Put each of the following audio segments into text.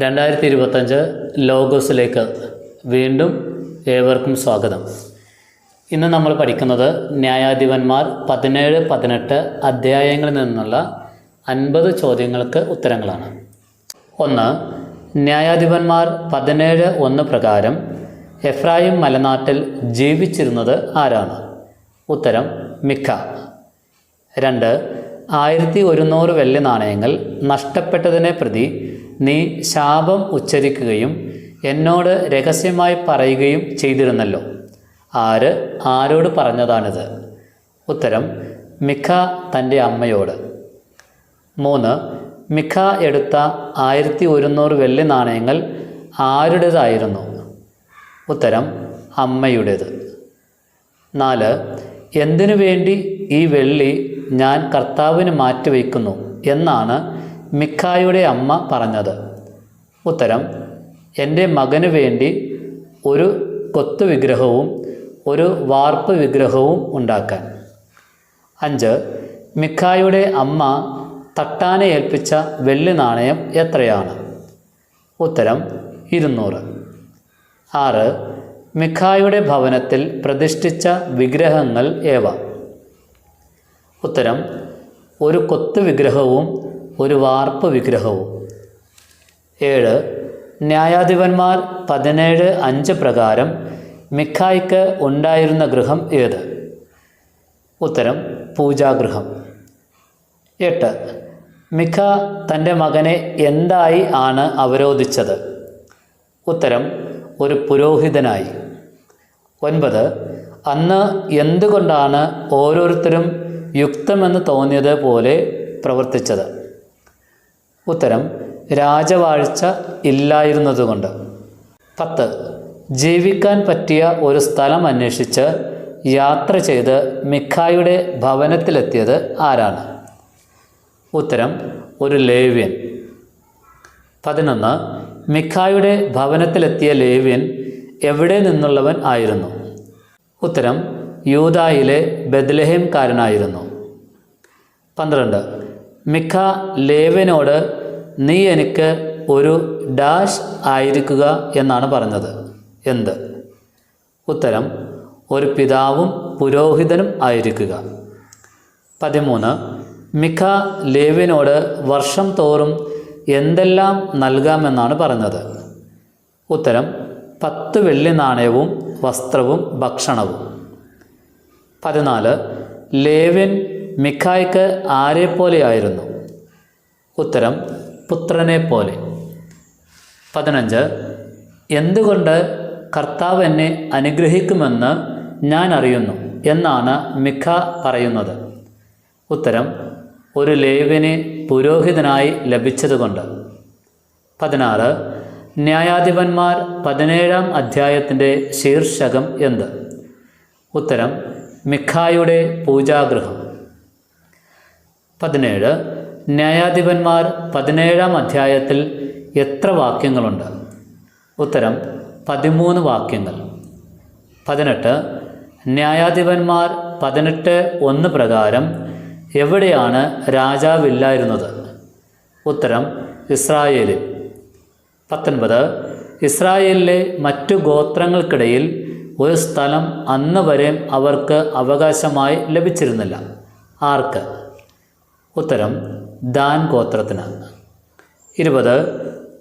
രണ്ടായിരത്തി ഇരുപത്തഞ്ച് ലോഗോസിലേക്ക് വീണ്ടും ഏവർക്കും സ്വാഗതം. ഇന്ന് നമ്മൾ പഠിക്കുന്നത് ന്യായാധിപന്മാർ പതിനേഴ് പതിനെട്ട് അധ്യായങ്ങളിൽ നിന്നുള്ള അൻപത് ചോദ്യങ്ങൾക്ക് ഉത്തരങ്ങളാണ്. ഒന്ന് ന്യായാധിപന്മാർ പതിനേഴ് ഒന്ന് പ്രകാരം എഫ്രായിം മലനാട്ടിൽ ജീവിച്ചിരുന്നത് ആരാണ്? ഉത്തരം മിക്ക. രണ്ട് ആയിരത്തി ഒരുന്നൂറ് വെള്ളി നാണയങ്ങൾ നഷ്ടപ്പെട്ടതിനെ പ്രതി നീ ശാപം ഉച്ചരിക്കുകയും എന്നോട് രഹസ്യമായി പറയുകയും ചെയ്തിരുന്നല്ലോ. ആര് ആരോട് പറഞ്ഞതാണിത്? ഉത്തരം മിഖ തന്റെ അമ്മയോട്. മൂന്ന് മിഖ എടുത്ത ആയിരത്തി ഒരുന്നൂറ് വെള്ളി നാണയങ്ങൾ ആരുടേതായിരുന്നു? ഉത്തരം അമ്മയുടേത്. നാല് എന്തിനു വേണ്ടി ഈ വെള്ളി ഞാൻ കർത്താവിന് മാറ്റിവെക്കുന്നു എന്നാണ് മിഖായുടെ അമ്മ പറഞ്ഞത്. ഉത്തരം എന്റെ മകന് വേണ്ടി ഒരു കൊത്തു വിഗ്രഹവും ഒരു വാർപ്പ് വിഗ്രഹവും ഉണ്ടാക്കാൻ. അഞ്ച് മിക്കായുടെ അമ്മ തട്ടാനെ ഏൽപ്പിച്ച വെള്ളി നാണയം എത്രയാണ്? ഉത്തരം ഇരുന്നൂറ്. ആറ് മിഖായുടെ ഭവനത്തിൽ പ്രതിഷ്ഠിച്ച വിഗ്രഹങ്ങൾ ഏവ? ഉത്തരം ഒരു കൊത്തു വിഗ്രഹവും ഒരു വാർപ്പ് വിഗ്രഹവും. ഏഴ് ന്യായാധിപന്മാർ പതിനേഴ് അഞ്ച് പ്രകാരം മിഖായ്ക്ക് ഉണ്ടായിരുന്ന ഗൃഹം ഏത്? ഉത്തരം പൂജാഗൃഹം. എട്ട് മിഖ തന്റെ മകനെ എന്തായി ആണ് അവരോധിച്ചത്? ഉത്തരം ഒരു പുരോഹിതനായി. ഒൻപത് അന്ന് എന്തുകൊണ്ടാണ് ഓരോരുത്തരും യുക്തമെന്ന് തോന്നിയത് പോലെ പ്രവർത്തിച്ചത്? ഉത്തരം രാജവാഴ്ച ഇല്ലായിരുന്നതുകൊണ്ട്. പത്ത്. ജീവിക്കാൻ പറ്റിയ ഒരു സ്ഥലം അന്വേഷിച്ച് യാത്ര ചെയ്ത് മിഖായുടെ ഭവനത്തിലെത്തിയത് ആരാണ്? ഉത്തരം ഒരു ലേവ്യൻ. പതിനൊന്ന്. മിഖായുടെ ഭവനത്തിലെത്തിയ ലേവ്യൻ എവിടെ നിന്നുള്ളവൻ ആയിരുന്നു? ഉത്തരം യൂതായിലെ ബദ്ലഹേംകാരനായിരുന്നു പന്ത്രണ്ട്. മിഖ ലേവനോട് നീ എനിക്ക് ഒരു ഡാഷ് ആയിരിക്കുക എന്നാണ് പറഞ്ഞത്. എന്ത്? ഉത്തരം ഒരു പിതാവും പുരോഹിതനും ആയിരിക്കുക. പതിമൂന്ന് മിഖ ലേവിനോട് വർഷം തോറും എന്തെല്ലാം നൽകാമെന്നാണ് പറഞ്ഞത്? ഉത്തരം പത്ത് വെള്ളി നാണയവും വസ്ത്രവും ഭക്ഷണവും. പതിനാല് ലേവ്യൻ മിഖായ്ക്ക് ആരെ പോലെയായിരുന്നു ഉത്തരം പുത്രനെ പോലെ. പതിനഞ്ച് എന്തുകൊണ്ട് കർത്താവ് എന്നെ അനുഗ്രഹിക്കുമെന്ന് ഞാൻ അറിയുന്നു എന്നാണ് മിഖ പറയുന്നത്. ഉത്തരം ഒരു ലേവിനെ പുരോഹിതനായി ലഭിച്ചതുകൊണ്ട്. പതിനാറ് ന്യായാധിപന്മാർ പതിനേഴാം അധ്യായത്തിന്റെ ശീർഷകം എന്ത്? ഉത്തരം മിഖായുടെ പൂജാഗൃഹം. പതിനേഴ്. ന്യായാധിപന്മാർ പതിനേഴാം അധ്യായത്തിൽ എത്ര വാക്യങ്ങളുണ്ട്? ഉത്തരം പതിമൂന്ന് വാക്യങ്ങൾ. പതിനെട്ട്. ന്യായാധിപന്മാർ പതിനെട്ട് ഒന്ന് പ്രകാരം എവിടെയാണ് രാജാവില്ലായിരുന്നത്? ഉത്തരം ഇസ്രായേലിൽ. പത്തൊൻപത്. ഇസ്രായേലിലെ മറ്റു ഗോത്രങ്ങൾക്കിടയിൽ ഒരു സ്ഥലം അന്ന് വരെ അവർക്ക് അവകാശമായി ലഭിച്ചിരുന്നില്ല. ആർക്ക്? ഉത്തരം ദാൻ ഗോത്രത്തിന്. ഇരുപത്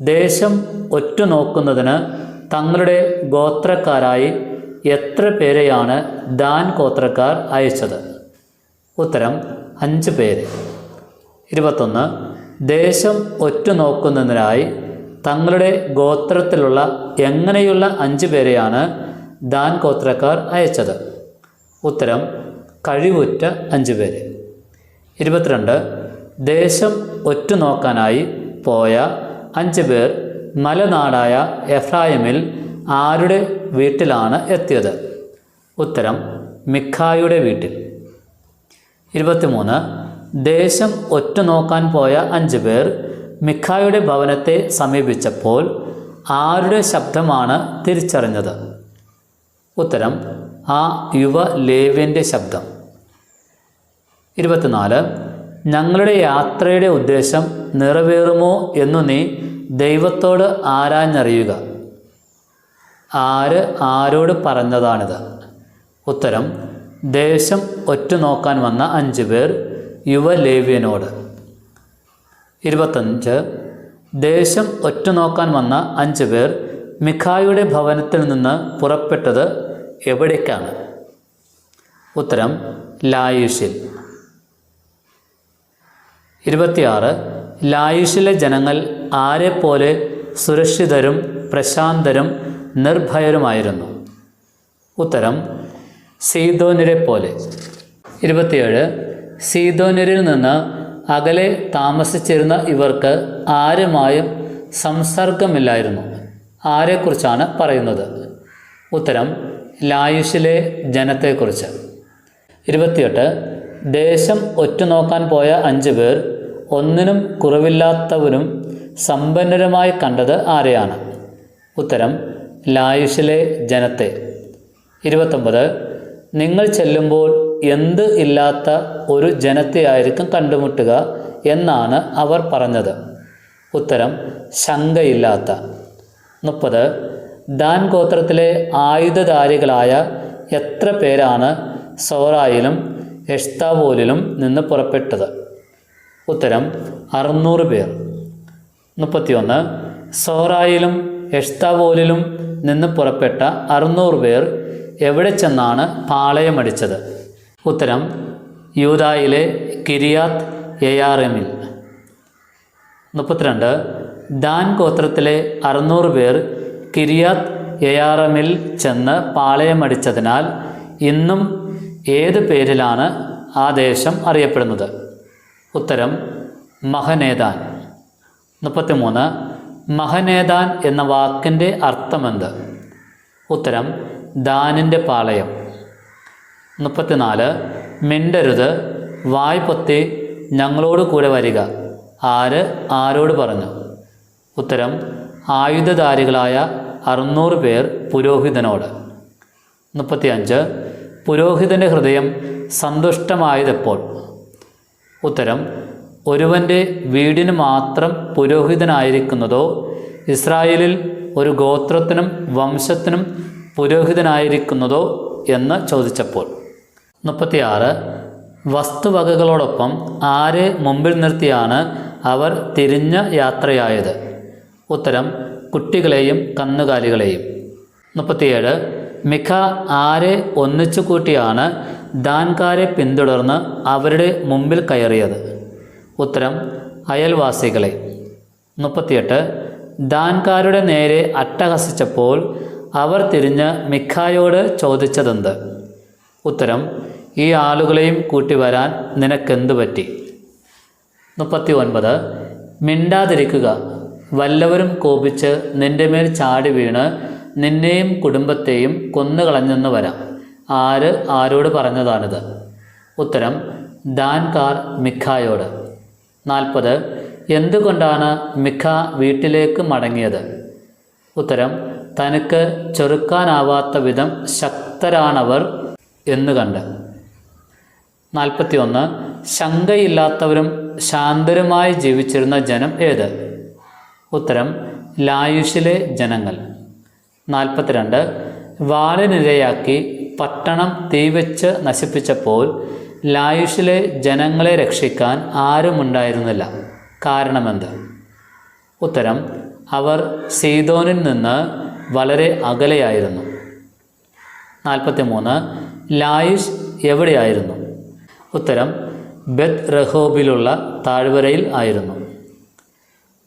ദേശം ഒറ്റുനോക്കുന്നതിന് തങ്ങളുടെ ഗോത്രക്കാരായി എത്ര പേരെയാണ് ദാൻ ഗോത്രക്കാർ അയച്ചത്? ഉത്തരം അഞ്ച് പേര്. ഇരുപത്തൊന്ന് ദേശം ഒറ്റുനോക്കുന്നതിനായി തങ്ങളുടെ ഗോത്രത്തിലുള്ള എങ്ങനെയുള്ള അഞ്ച് പേരെയാണ് ദാൻ ഗോത്രക്കാർ അയച്ചത്? ഉത്തരം കഴിവുറ്റ അഞ്ച് പേര്. ഇരുപത്തിരണ്ട്. ദേശം ഒറ്റുനോക്കാനായി പോയ അഞ്ച് പേർ മലനാടായ എഫ്രായിമിൽ ആരുടെ വീട്ടിലാണ് എത്തിയത്? ഉത്തരം മിഖായുടെ വീട്ടിൽ. ഇരുപത്തിമൂന്ന്. ദേശം ഒറ്റുനോക്കാൻ പോയ അഞ്ച് പേർ മിഖായുടെ ഭവനത്തെ സമീപിച്ചപ്പോൾ ആരുടെ ശബ്ദമാണ് തിരിച്ചറിഞ്ഞത്? ഉത്തരം ആ യുവ ലേവ്യന്റെ ശബ്ദം. ഇരുപത്തിനാല് ഞങ്ങളുടെ യാത്രയുടെ ഉദ്ദേശം നിറവേറുമോ എന്നു നീ ദൈവത്തോട് ആരാഞ്ഞറിയുക. ആര് ആരോട് പറഞ്ഞതാണിത്? ഉത്തരം ദേശം ഒറ്റുനോക്കാൻ വന്ന അഞ്ച് പേർ യുവലേവ്യനോട്. ഇരുപത്തഞ്ച് ദേശം ഒറ്റുനോക്കാൻ വന്ന അഞ്ച് പേർ മിഖായുടെ ഭവനത്തിൽ നിന്ന് പുറപ്പെട്ടത് എവിടേക്കാണ്? ഉത്തരം ലായുഷിൽ. ഇരുപത്തിയാറ്. ലായുഷിലെ ജനങ്ങൾ ആരെപ്പോലെ സുരക്ഷിതരും പ്രശാന്തരും നിർഭയരുമായിരുന്നു? ഉത്തരം സീതോനിരെ പോലെ ഇരുപത്തിയേഴ്. സീതോനിരിൽ നിന്ന് അകലെ താമസിച്ചിരുന്ന ഇവർക്ക് ആരുമായും സംസർഗമില്ലായിരുന്നു. ആരെക്കുറിച്ചാണ് പറയുന്നത്? ഉത്തരം ലായുഷിലെ ജനത്തെക്കുറിച്ച്. ഇരുപത്തിയെട്ട്. ദേശം ഒറ്റുനോക്കാൻ പോയ അഞ്ച് പേർ ഒന്നിനും കുറവില്ലാത്തവരും സമ്പന്നരുമായി കണ്ടത് ആരെയാണ്? ഉത്തരം ലായുഷിലെ ജനത്തെ. ഇരുപത്തൊമ്പത് നിങ്ങൾ ചെല്ലുമ്പോൾ എന്ത് ഇല്ലാത്ത ഒരു ജനത്തെയായിരിക്കും കണ്ടുമുട്ടുക എന്നാണ് അവർ പറഞ്ഞത്. ഉത്തരം ശങ്കയില്ലാത്ത. മുപ്പത് ദാൻ ഗോത്രത്തിലെ ആയുധധാരികളായ എത്ര പേരാണ് സോറായിലും എഷ്താവോലിലും നിന്ന് പുറപ്പെട്ടത്? ഉത്തരം അറുന്നൂറ് പേർ. മുപ്പത്തിയൊന്ന് സോറായിലും എഷ്താവോലിലും നിന്ന് പുറപ്പെട്ട അറുന്നൂറ് പേർ എവിടെ ചെന്നാണ് പാളയമടിച്ചത്? ഉത്തരം യൂതായിലെ കിരിയാത്ത് യയാറമിൽ മുപ്പത്തിരണ്ട് ദാൻ ഗോത്രത്തിലെ അറുന്നൂറ് പേർ കിരിയാത്ത് എയാറമിൽ ചെന്ന് പാളയമടിച്ചതിനാൽ ഇന്നും ഏത് പേരിലാണ് ആ ദേശം അറിയപ്പെടുന്നത്? ഉത്തരം മഹനേദാൻ മുപ്പത്തിമൂന്ന് മഹനേദാൻ എന്ന വാക്കിന്റെ അർത്ഥമെന്ത്? ഉത്തരം ദാനിന്റെ പാളയം. മുപ്പത്തിനാല് മിണ്ടരുത് വായ് പൊത്തി ഞങ്ങളോട് കൂടെ വരിക. ആര് ആരോട് പറഞ്ഞു? ഉത്തരം ആയുധധാരികളായ അറുന്നൂറ് പേർ പുരോഹിതനോട്. മുപ്പത്തിയഞ്ച് പുരോഹിതന്റെ ഹൃദയം സന്തുഷ്ടമായതെപ്പോൾ? ഉത്തരം ഒരുവന്റെ വീടിന് മാത്രം പുരോഹിതനായിരിക്കുന്നതോ ഇസ്രായേലിൽ ഒരു ഗോത്രത്തിനും വംശത്തിനും പുരോഹിതനായിരിക്കുന്നതോ എന്ന് ചോദിച്ചപ്പോൾ. മുപ്പത്തിയാറ് വസ്തുവകകളോടൊപ്പം ആരെ മുമ്പിൽ നിർത്തിയാണ് അവർ തിരിഞ്ഞ യാത്രയായത്? ഉത്തരം കുട്ടികളെയും കന്നുകാലികളെയും. മുപ്പത്തിയേഴ് മിഖ ആരെ ഒന്നിച്ചു കൂട്ടിയാണ് ദാൻകാരെ പിന്തുടർന്ന് അവരുടെ മുമ്പിൽ കയറിയത്. ഉത്തരം അയൽവാസികളെ. മുപ്പത്തിയെട്ട് ദാൻകാരുടെ നേരെ അട്ടഹസിച്ചപ്പോൾ അവർ തിരിഞ്ഞ് മിഖായോട് ചോദിച്ചതെന്ത്? ഉത്തരം ഈ ആളുകളെയും കൂട്ടി വരാൻ നിനക്കെന്തു പറ്റി? മുപ്പത്തി ഒൻപത് മിണ്ടാതിരിക്കുക. വല്ലവരും കോപിച്ച് നിന്റെ മേൽ ചാടി വീണ് നിന്നെയും കുടുംബത്തെയും കൊന്നുകളഞ്ഞെന്ന് വരാം. ആര് ആരോട് പറഞ്ഞതാണിത്? ഉത്തരം ദാൻകാർ മിഖായോട്. നാൽപ്പത് എന്തുകൊണ്ടാണ് മിഖ വീട്ടിലേക്ക് മടങ്ങിയത്? ഉത്തരം തനിക്ക് ചെറുക്കാനാവാത്ത വിധം ശക്തരാണവർ എന്ന് കണ്ട്. നാൽപ്പത്തിയൊന്ന് ശങ്കയില്ലാത്തവരും ശാന്തരുമായി ജീവിച്ചിരുന്ന ജനം ഏത്? ഉത്തരം ലായുഷിലെ ജനങ്ങൾ. നാൽപ്പത്തിരണ്ട് വാളിനിരയാക്കി പട്ടണം തീവെച്ച് നശിപ്പിച്ചപ്പോൾ ലായുഷിലെ ജനങ്ങളെ രക്ഷിക്കാൻ ആരുമുണ്ടായിരുന്നില്ല. കാരണമെന്ത്? ഉത്തരം അവർ സീതോനിൽ നിന്ന് വളരെ അകലെയായിരുന്നു. നാൽപ്പത്തി മൂന്ന് ലായുഷ് എവിടെയായിരുന്നു? ഉത്തരം ബെത് റഹോബിലുള്ള താഴ്വരയിൽ ആയിരുന്നു.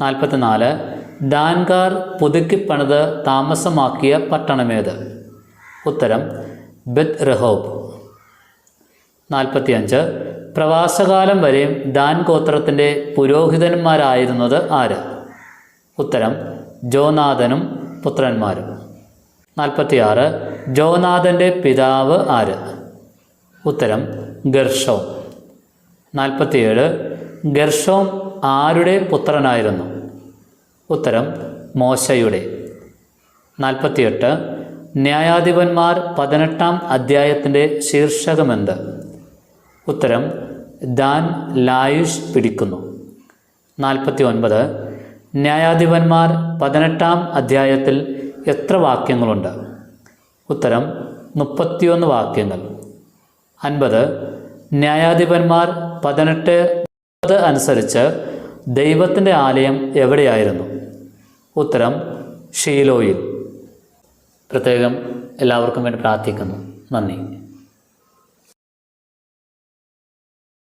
നാൽപ്പത്തിനാല് ദാൻകാർ പുതുക്കിപ്പണിത് താമസമാക്കിയ പട്ടണമേത്? ഉത്തരം ബെത് റഹോബ് നാൽപ്പത്തിയഞ്ച് പ്രവാസകാലം വരെയും ദാൻ ഗോത്രത്തിന്റെ പുരോഹിതന്മാരായിരുന്നത് ആര്? ഉത്തരം ജോനാഥനും പുത്രന്മാരും. നാൽപ്പത്തിയാറ് ജോനാഥന്റെ പിതാവ് ആര്? ഉത്തരം ഗർഷോം നാൽപ്പത്തിയേഴ് ഗർഷോം ആരുടെ പുത്രനായിരുന്നു? ഉത്തരം മോശയുടെ. നാൽപ്പത്തിയെട്ട് ന്യായാധിപന്മാർ പതിനെട്ടാം അധ്യായത്തിന്റെ ശീർഷകമെന്ത്? ഉത്തരം ദാൻ ലായുഷ് പിടിക്കുന്നു. നാൽപ്പത്തി ഒൻപത് ന്യായാധിപന്മാർ പതിനെട്ടാം അധ്യായത്തിൽ എത്ര വാക്യങ്ങളുണ്ട്? ഉത്തരം മുപ്പത്തിയൊന്ന് വാക്യങ്ങൾ. അൻപത് ന്യായാധിപന്മാർ പതിനെട്ട് അനുസരിച്ച് ദൈവത്തിന്റെ ആലയം എവിടെയായിരുന്നു? ഉത്തരം ഷീലോയിൽ. പ്രത്യേകം എല്ലാവർക്കും വേണ്ടി പ്രാർത്ഥിക്കുന്നു. നന്ദി.